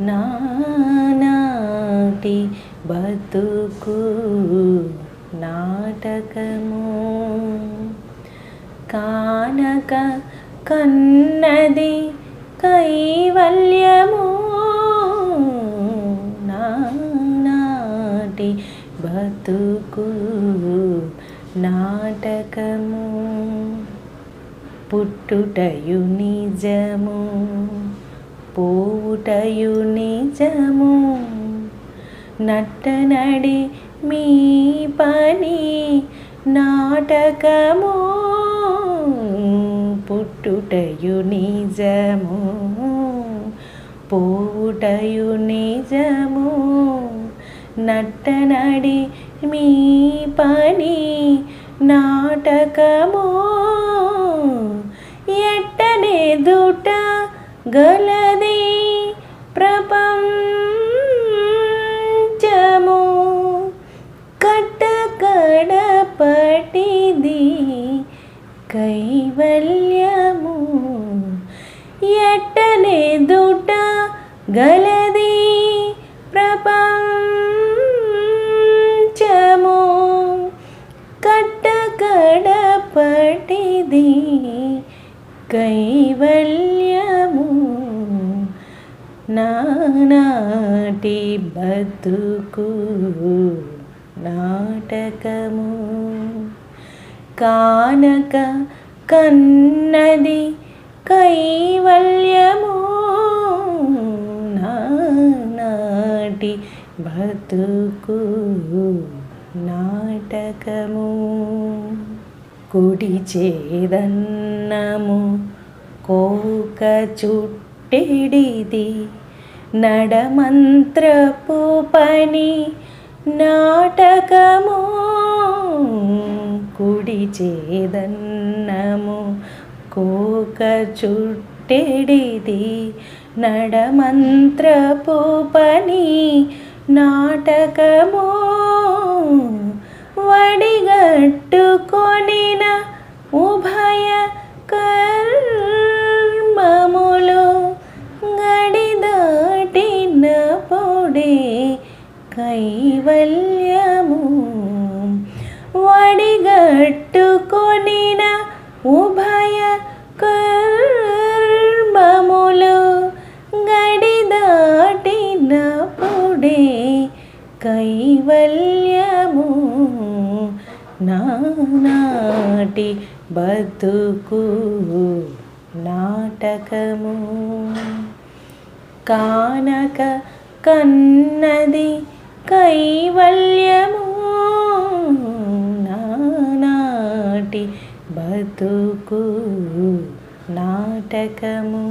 నానాటి బతుకు నాటకము. కానక కన్నది కైవల్యము. నానాటి బతుకు నాటకము. పుట్టుటయు నిజము. పోవుటయు నిజము. నట్టనడి మీ పని నాటకము. పుట్టుటయు నిజము. పోవుటయు నిజము. నట్టనడి మీ పని నాటకము. ఎట్టనే దుట గల కైవల్యము ఎట్టనే దుట గలది ప్రపంచము. కట్టకడపటిది కైవల్యము. నానాటి బతుకు నాటకము. కానక కన్నది కైవల్యము నాటి బతుకు నాటకము. కుడి చేదన్నము కోక చుట్టెడిది నడమంత్రపు పని నాటకము. కుడి చేదన్నము కోక చుట్టెడిది నడమంత్రపు పని నాటకము. వడిగట్టుకొనిన ఉభయ కర్మములు గడి దాటిన పొడే కైవల్య కైవల్యము నానాటి బతుకు నాటకము. కానక కన్నది కైవల్యము నానాటి బతుకు నాటకము.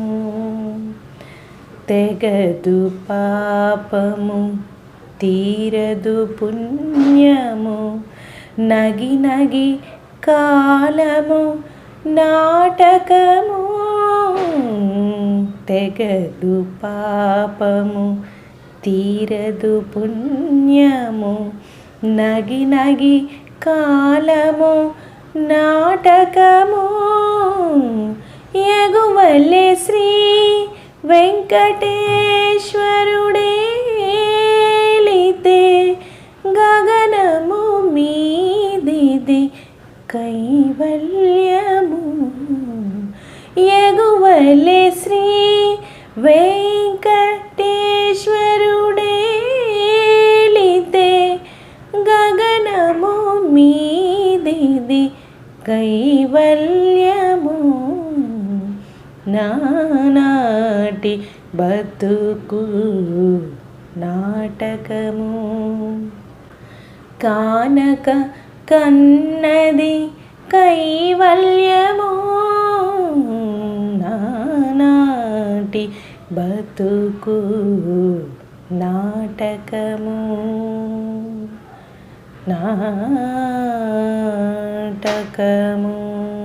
తెగదు పాపము తీరదు పుణ్యము. నగి నగి కాలము నాటకము. తెగదు పాపము తీరదు పుణ్యము. నగి నగి కాలము నాటకము. ఎగువల్లే శ్రీ వెంకటేశ్వరుడు. వెంకటేశ్వరుడే శ్రీ వెంకటేశ్వరుడే. గగనము మీదిది కైవల్యము. నానాటి బతుకు నాటకము. కానక కన్నది కైవల్యము. నానాటి బతుకు నాటకము. నాటకము.